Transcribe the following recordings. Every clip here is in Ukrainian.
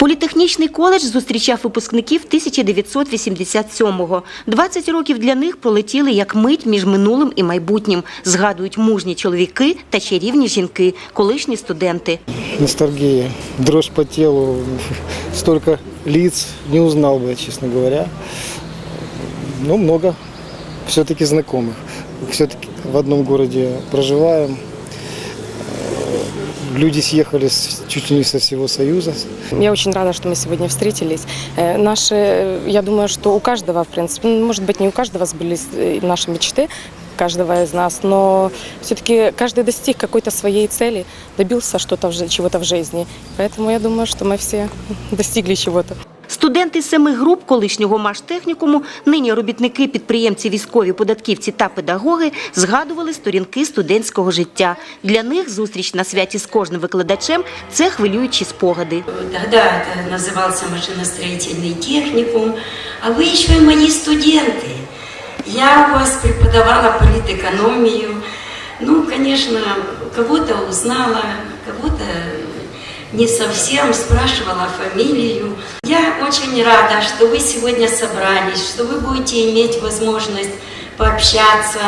Політехнічний коледж зустрічав випускників 1987-го. 20 років для них пролетіли як мить між минулим і майбутнім. Згадують мужні чоловіки та чарівні жінки, колишні студенти. ностальгия, дрожь по телу, столько лиц не узнал бы, честно говоря. Но много все-таки знакомых. Все-таки в одном городе проживаем Э, Люди съехали с- чуть ли не со всего Союза. Я очень рада, что мы сегодня встретились. Э, Наши, э, я думаю, что у каждого, в принципе, ну, может быть, не у каждого сбылись э, наши мечты, каждого из нас, но все-таки каждый достиг какой-то своей цели, добился что-то в жи- чего-то в жизни. Поэтому я думаю, что мы все достигли чего-то. Студенти семи груп колишнього маштехнікуму, нині робітники, підприємці, військові, податківці та педагоги згадували сторінки студентського життя. Для них зустріч на святі з кожним викладачем – це хвилюючі спогади. Тогда это назывался машиностроительный техникум, а вы еще и мои студенты. Я у вас преподавала политэкономию. Ну, конечно, кого-то узнала, кого-то не совсем спрашивала фамилию. Очень рада, что вы сегодня собрались, что вы будете иметь возможность пообщаться.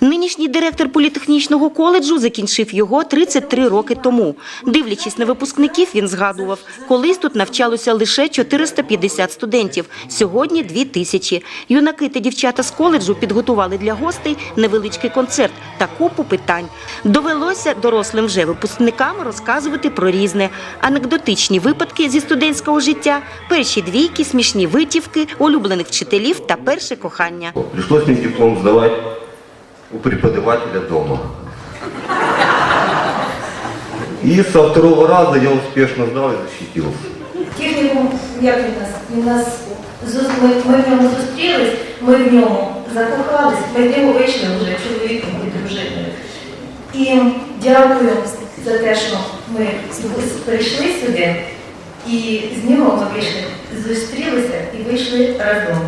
Нинішній директор політехнічного коледжу закінчив його 33 роки тому. Дивлячись на випускників, він згадував, колись тут навчалося лише 450 студентів, сьогодні – 2 тисячі. Юнаки та дівчата з коледжу підготували для гостей невеличкий концерт та купу питань. Довелося дорослим вже випускникам розказувати про різне. Анекдотичні випадки зі студентського життя, перші двійки, смішні витівки, улюблених вчителів та перше кохання. Пришлось мне диплом сдавать у преподавателя дома. И со второго раза я успешно сдал и защитился. Технікум, як він нас, в ньому зустрілись, ми в ньому закохались, ми в ньому вийшли вже чоловіком і дружиною. І дякую за те, що ми прийшли сюди, і з нього ми вийшли, зустрілися і вийшли разом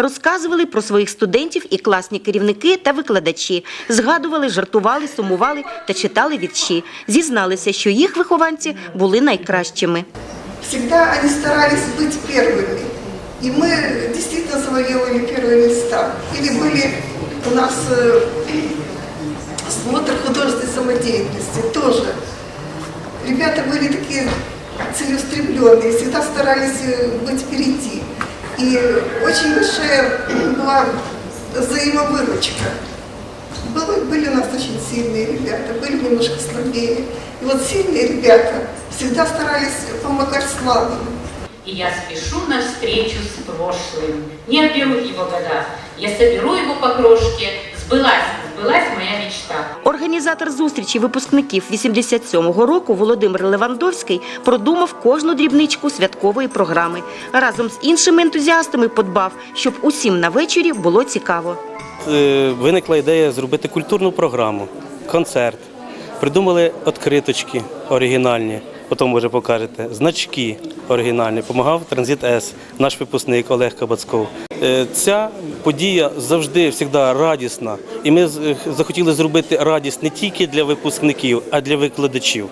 Розказували про своїх студентів і класні керівники та викладачі. Згадували, жартували, сумували та читали вірші. Зізналися, що їх вихованці були найкращими. всегда они старались быть первыми. И мы действительно завоевывали первые места. Или были у нас э, смотр художественной самодеятельности тоже. Ребята были такие целеустремленные, всегда старались э, быть впереди. И очень большая была взаимовыручка. Было, были у нас очень сильные ребята, были немножко слабее. И вот сильные ребята всегда старались помогать слабым. И я спешу навстречу с прошлым. Не отберу его года. Я соберу его по крошке. Сбылась, сбылась моя мечта. Організатор зустрічі випускників 87-го року Володимир Левандовський продумав кожну дрібничку святкової програми. Разом з іншими ентузіастами подбав, щоб усім на вечорі було цікаво. Е, виникла ідея зробити культурну програму, концерт. Придумали відкриточки оригінальні, потім може покажете, значки оригінальні. Помагав Транзит С, наш випускник Олег Кабацков. Е, Ця подія завжди завжди радісна. І ми захотіли зробити радість не тільки для випускників, а й для викладачів.